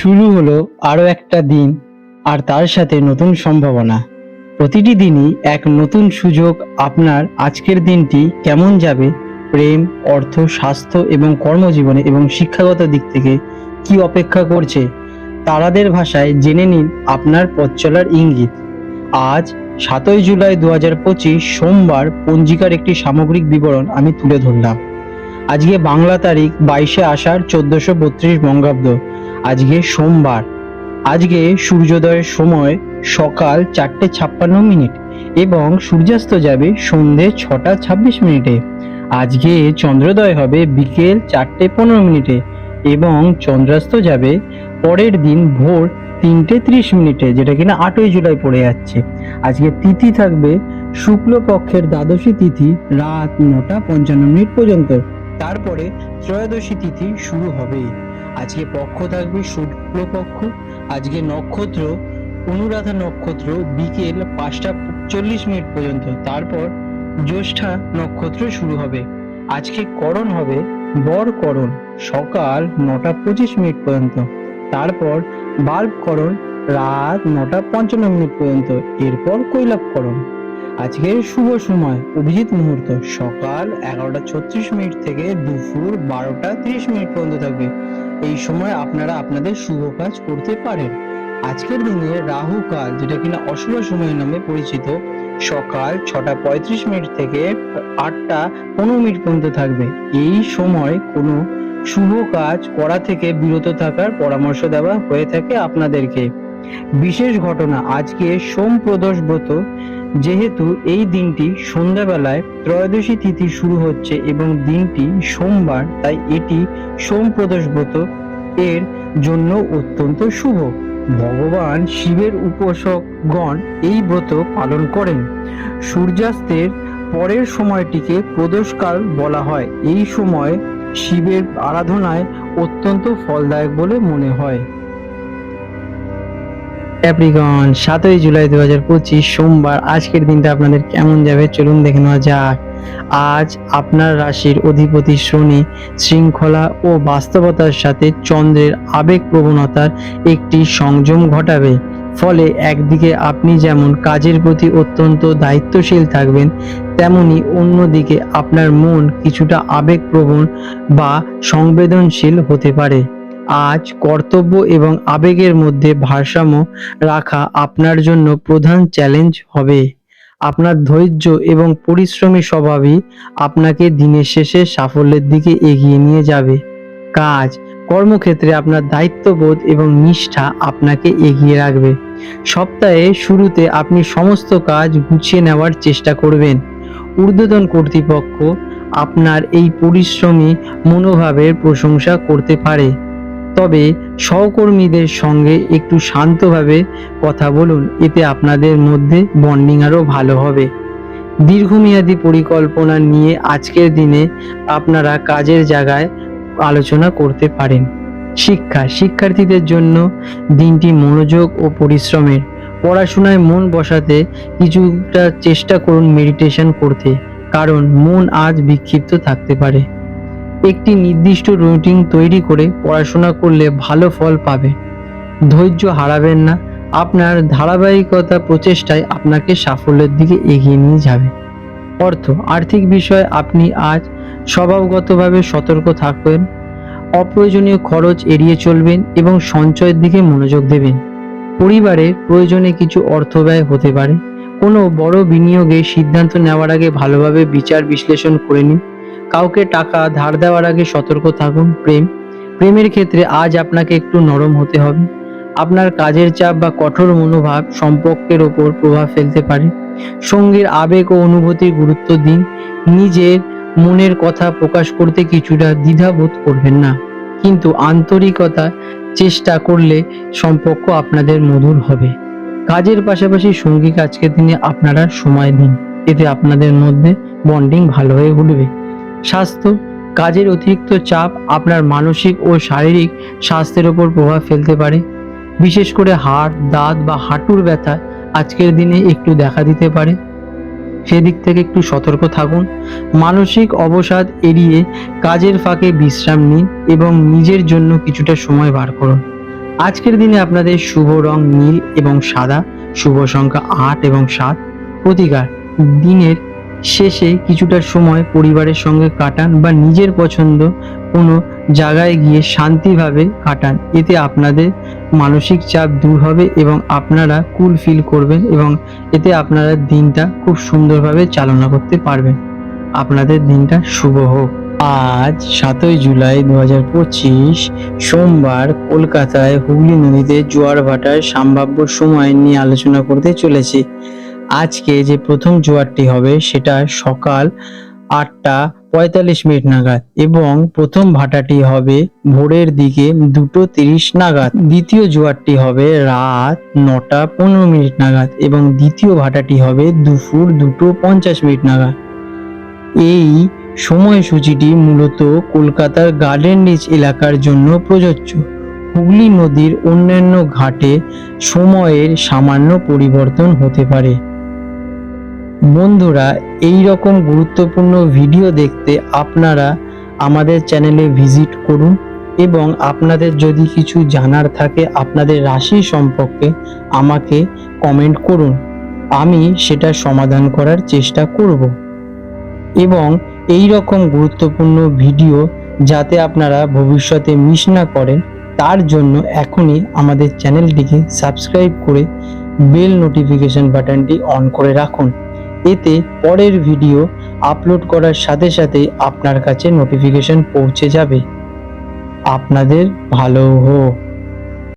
শুরু হলো আরও একটা দিন, আর তার সাথে নতুন সম্ভাবনা। প্রতিটি দিনই এক নতুন সুযোগ আপনার আজকের দিনটি কেমন যাবে? প্রেম, অর্থ, স্বাস্থ্য এবং কর্মজীবনে এবং শিক্ষাগত দিক থেকে কি অপেক্ষা করছে? তারাদের ভাষায় জেনে নিন আপনার পথ চলার ইঙ্গিত। আজ, সাতই জুলাই দু হাজার পঁচিশ, সোমবার পঞ্জিকার একটি সামগ্রিক বিবরণ আমি তুলে ধরলাম। আজকে বাংলা তারিখ বাইশে আষাঢ় চোদ্দশো বত্রিশ বঙ্গাব্দ। আজকে সোমবার। আজকে সূর্যোদয়ের সময় সকাল চারটে ছাপ্পান্ন মিনিট এবং সূর্যাস্ত যাবে সন্ধে ছটা ছাব্বিশ মিনিটে। আজকে চন্দ্রোদয় হবে বিকেল চারটে পনেরো মিনিটে এবং চন্দ্রাস্ত যাবে পরের দিন ভোর তিনটে ত্রিশ মিনিটে, যেটা কিনা আটই জুলাই পড়ে যাচ্ছে। আজকে তিথি থাকবে শুক্লপক্ষের দ্বাদশী তিথি রাত নটা পঞ্চান্ন মিনিট পর্যন্ত। তারপরে ত্রয়োদশী তিথি শুরু হবে। আজকে পক্ষ থাকবে শুক্লপক্ষ, আজকে নক্ষত্র, অনুরাধা নক্ষত্র, বিকেল পাঁচটা চল্লিশ মিনিট পর্যন্ত। তারপর জ্যৈষ্ঠা নক্ষত্র শুরু হবে। আজকে করণ হবে বর করণ, সকাল নটা পঁচিশ মিনিট পর্যন্ত। তারপর বাল্ব করণ, রাত নটা পঞ্চান্ন মিনিট পর্যন্ত। এরপর কৈলাপ করণ। আজকের শুভ সময়, অভিজিৎ মুহূর্ত। সকাল এগারোটা ছত্রিশ মিনিট থেকে দুপুর বারোটা তিরিশ মিনিট পর্যন্ত থাকবে। এই সময় আপনারা আপনাদের শুভ কাজ করতে পারেন। আজকের দিনে রাহু কাল যেটা কিনা অশুভ সময় নামে পরিচিত, সকাল ছটা পঁয়ত্রিশ মিনিট থেকে আটটা পনেরো মিনিট পর্যন্ত থাকবে। এই সময় কোনো শুভ কাজ করা থেকে বিরত থাকার পরামর্শ দেওয়া হয়ে থাকে আপনাদেরকে। বিশেষ ঘটনা, আজকে সোম প্রদোষ ব্রত যেহেতু এই দিনটি সন্ধ্যাবেলায় ত্রয়োদশী তিথি শুরু হচ্ছে এবং দিনটি সোমবার, তাই এটি সোম প্রদোষ ব্রত এর জন্য অত্যন্ত শুভ। ভগবান শিবের উপাসকগণ এই ব্রত পালন করেন। সূর্যাস্তের পরের সময়টিকে প্রদোষকাল বলা হয়। এই সময় শিবের আরাধনায় অত্যন্ত ফলদায়ক বলে মনে হয়। ক্যাপ্রিকন সাতই জুলাই দু হাজার পঁচিশ, সোমবার। আজকের দিনটা আপনাদের কেমন যাবে? চলুন দেখে নেওয়া যাক। আজ আপনার রাশির অধিপতি শনি শৃঙ্খলা ও বাস্তবতার সাথে চন্দ্রের আবেগ প্রবণতার একটি সংযম ঘটাবে। ফলে একদিকে আপনি যেমন কাজের প্রতি অত্যন্ত দায়িত্বশীল থাকবেন, তেমনি অন্যদিকে আপনার মন কিছুটা আবেগপ্রবণ বা সংবেদনশীল হতে পারে। আজ কর্তব্য এবং আবেগের মধ্যে ভারসাম্য রাখা আপনার জন্য প্রধান চ্যালেঞ্জ হবে। আপনার ধৈর্য এবং পরিশ্রমী স্বভাবই আপনাকে দিনের শেষে সাফল্যের দিকে এগিয়ে নিয়ে যাবে। কাজ, কর্মক্ষেত্রে আপনার দায়িত্ববোধ এবং নিষ্ঠা আপনাকে এগিয়ে রাখবে। সপ্তাহে শুরুতে আপনি সমস্ত কাজ গুছিয়ে নেওয়ার চেষ্টা করবেন। ঊর্ধ্বতন কর্তৃপক্ষ আপনার এই পরিশ্রমী মনোভাবের প্রশংসা করতে পারে। তবে সহকর্মীদের সঙ্গে একটু শান্তভাবে কথা বলুন, এতে আপনাদের মধ্যে বন্ডিং আরও ভালো হবে। দীর্ঘমেয়াদী পরিকল্পনা নিয়ে আজকের দিনে আপনারা কাজের জায়গায় আলোচনা করতে পারেন। শিক্ষা, শিক্ষার্থীদের জন্য দিনটি মনোযোগ ও পরিশ্রমের। পড়াশোনায় মন বসাতে কিছুটা চেষ্টা করুন মেডিটেশন করতে, কারণ মন আজ বিক্ষিপ্ত থাকতে পারে। একটি নির্দিষ্ট রুটিন তৈরি করে পড়াশোনা করলে ভালো ফল পাবে। ধৈর্য হারাবেন না, আপনার ধারাবাহিকতা প্রচেষ্টায় আপনাকে সাফল্যের দিকে এগিয়ে নিয়ে যাবে। অর্থ, আর্থিক বিষয়ে আপনি আজ স্বভাবগতভাবে সতর্ক থাকবেন, অপ্রয়োজনীয় খরচ এড়িয়ে চলবেন এবং সঞ্চয়ের দিকে মনোযোগ দেবেন। পরিবারের প্রয়োজনে কিছু অর্থ ব্যয় হতে পারে। কোনো বড় বিনিয়োগে সিদ্ধান্ত নেওয়ার আগে ভালোভাবে বিচার বিশ্লেষণ করে নিন। কাউকে টাকা ধার দেওয়ার আগে সতর্ক থাকুন, প্রেম। প্রেমের ক্ষেত্রে আজ আপনাকে একটু নরম হতে হবে। আপনার কাজের চাপ বা কঠোর মনোভাব সম্পর্কের ওপর প্রভাব ফেলতে পারে। সঙ্গীর আবেগ ও অনুভূতির গুরুত্ব দিন। নিজের মনের কথা প্রকাশ করতে কিছুটা দ্বিধাবোধ করবেন না। কিন্তু আন্তরিকতা চেষ্টা করলে সম্পর্ক আপনাদের মধুর হবে। কাজের পাশাপাশি সঙ্গী কাজকে দিনে আপনারা সময় দিন। এতে আপনাদের মধ্যে বন্ডিং ভালো হয়ে উঠবে। স্বাস্থ্য, কাজের অতিরিক্ত চাপ আপনার মানসিক ও শারীরিক স্বাস্থ্যের ওপর প্রভাব ফেলতে পারে। বিশেষ করে হাড়, দাঁত বা হাঁটুর ব্যথা আজকের দিনে একটু দেখা দিতে পারে। সেদিক থেকে একটু সতর্ক থাকুন। মানসিক অবসাদ এড়িয়ে কাজের ফাঁকে বিশ্রাম নিন এবং নিজের জন্য কিছুটা সময় বার করুন। আজকের দিনে আপনাদের শুভ রং নীল এবং সাদা, শুভ সংখ্যা আট এবং সাত। প্রতিকার, দিনের শেষে কিছুটা সময় পরিবারের সঙ্গে কাটান বা নিজের পছন্দ কোনো জায়গায় গিয়ে শান্তিভাবে কাটান। এতে আপনাদের মানসিক চাপ দূর হবে এবং আপনারা কুল ফিল করবেন এবং এতে আপনারা দিনটা খুব সুন্দরভাবে চালনা করতে পারবেন। আপনাদের দিনটা শুভ হোক। আজ সাতই জুলাই দু হাজার পঁচিশ, সোমবার কলকাতায় হুগলি নদীতে জোয়ার ভাটার সম্ভাব্য সময় নিয়ে আলোচনা করতে চলেছি। আজকে যে প্রথম জোয়ারটি হবে, সেটা সকাল আটটা পঁয়তাল্লিশ মিনিট নাগাদ এবং প্রথম ভাটাটি হবে ভোরের দিকে দুটো তিরিশ নাগাদ। দ্বিতীয় জোয়ারটি হবে রাত নটা পনেরো মিনিট নাগাদ এবং দ্বিতীয় ভাটাটি হবে দুপুর দুটো পঞ্চাশ মিনিট নাগাদ। এই সময়সূচিটি মূলত কলকাতার গার্ডেন রিচ এলাকার জন্য প্রযোজ্য। হুগলি নদীর অন্যান্য ঘাটে সময়ের সামান্য পরিবর্তন হতে পারে। বন্ধুরা এই রকম গুরুত্বপূর্ণ ভিডিও দেখতে আপনারা আমাদের চ্যানেলে ভিজিট করুন এবং আপনাদের যদি কিছু জানার থাকে আপনাদের রাশি সম্পর্কে আমাকে কমেন্ট করুন। আমি সেটা সমাধান করার চেষ্টা করব। এবং এই রকম গুরুত্বপূর্ণ ভিডিও যাতে আপনারা ভবিষ্যতে মিস না করেন, তার জন্য এখনই আমাদের চ্যানেলটিকে সাবস্ক্রাইব করে বেল নোটিফিকেশন বাটনটি অন করে রাখুন। এতে পরের ভিডিও আপলোড করার সাথে সাথে আপনার কাছে নোটিফিকেশন পৌঁছে যাবে। আপনাদের ভালো হোক।